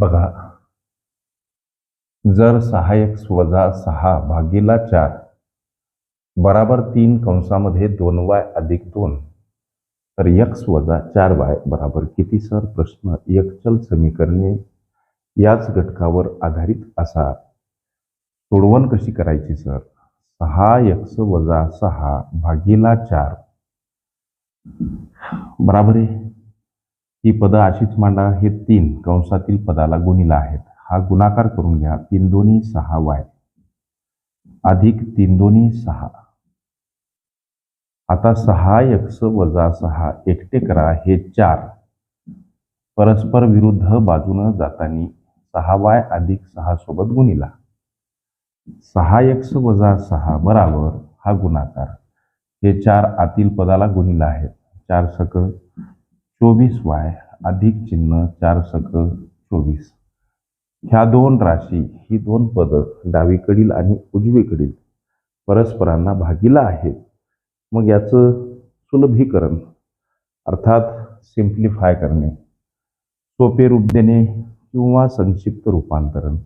बघा. जर सहा एक्स वजा सहा भागीला चार बराबर तीन कंसामध्ये दोन वाय अधिक दोन तर एक्स वजा चार वाय बराबर किती सर? प्रश्न एकचल समीकरणे याच घटकावर आधारित असा. सोडवण कशी करायची सर? सहा एक्स वजा सहा भागीला चार. बराबर आहे? ही पदं अशीच मांडा हे तीन कंसातील पदाला गुणिला आहेत. हा गुणाकार करून घ्या. तीन दोन्ही सहा वाय. अधिक तीन दोन्ही सहा. आता सहा एक्स वजा सहा एकटे करा. हे चार. परस्पर विरुद्ध बाजूनं जातानी सहा वाय अधिक सहा सोबत गुणिला. सहा एक्स वजा सहा बराबर हा गुणाकार. हे चार आतील पदाला गुणिला आहेत. चार सक चोवीस वाय अधिक चिन्ह चार सक चोवीस. ह्या दोन राशी ही दोन पदं डावीकडील आणि उजवीकडील परस्परांना भागीला आहेत. मग याचं सुलभीकरण अर्थात सिम्प्लिफाय करणे सोपे रूप देणे किंवा संक्षिप्त रूपांतरण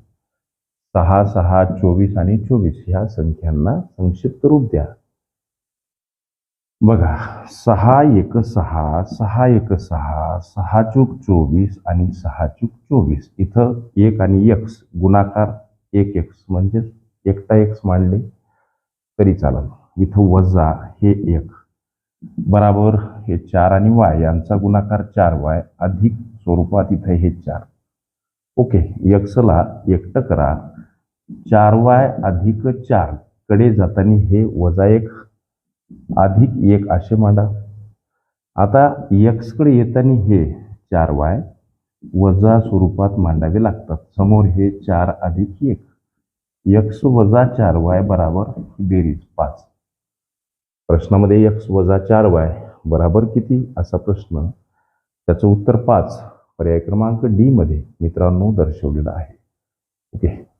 सहा सहा चोवीस आणि चोवीस ह्या संख्यांना संक्षिप्त रूप द्या. बघा सहा एक सहा सहा एक सहा सहा चूक चोवीस आणि सहा चूक चोवीस. इथं एक आणि एक्स गुणाकार एक एक्स म्हणजेच एकटा एक्स मांडले तरी चालेल. इथं वजा हे एक. बराबर हे चार आणि वाय यांचा गुणाकार चार वाय अधिक स्वरूपात इथं हे चार. ओके एक्सला एकटं करा. चार वाय अधिक चार. कडे जाताना हे वजा एक. अधिक एक असे मांडा. आता एक्सकडे येताना हे चार वाय वजा स्वरूपात मांडावे लागतात. समोर हे चार अधिक एक. एक्स वजा चार वाय बराबर बेरीज पाच. प्रश्नामध्ये एक्स वजा चार वाय बराबर किती? असा प्रश्न. त्याचं उत्तर पाच. पर्याय क्रमांक डी मध्ये मित्रांनो दर्शवलेला आहे. ओके.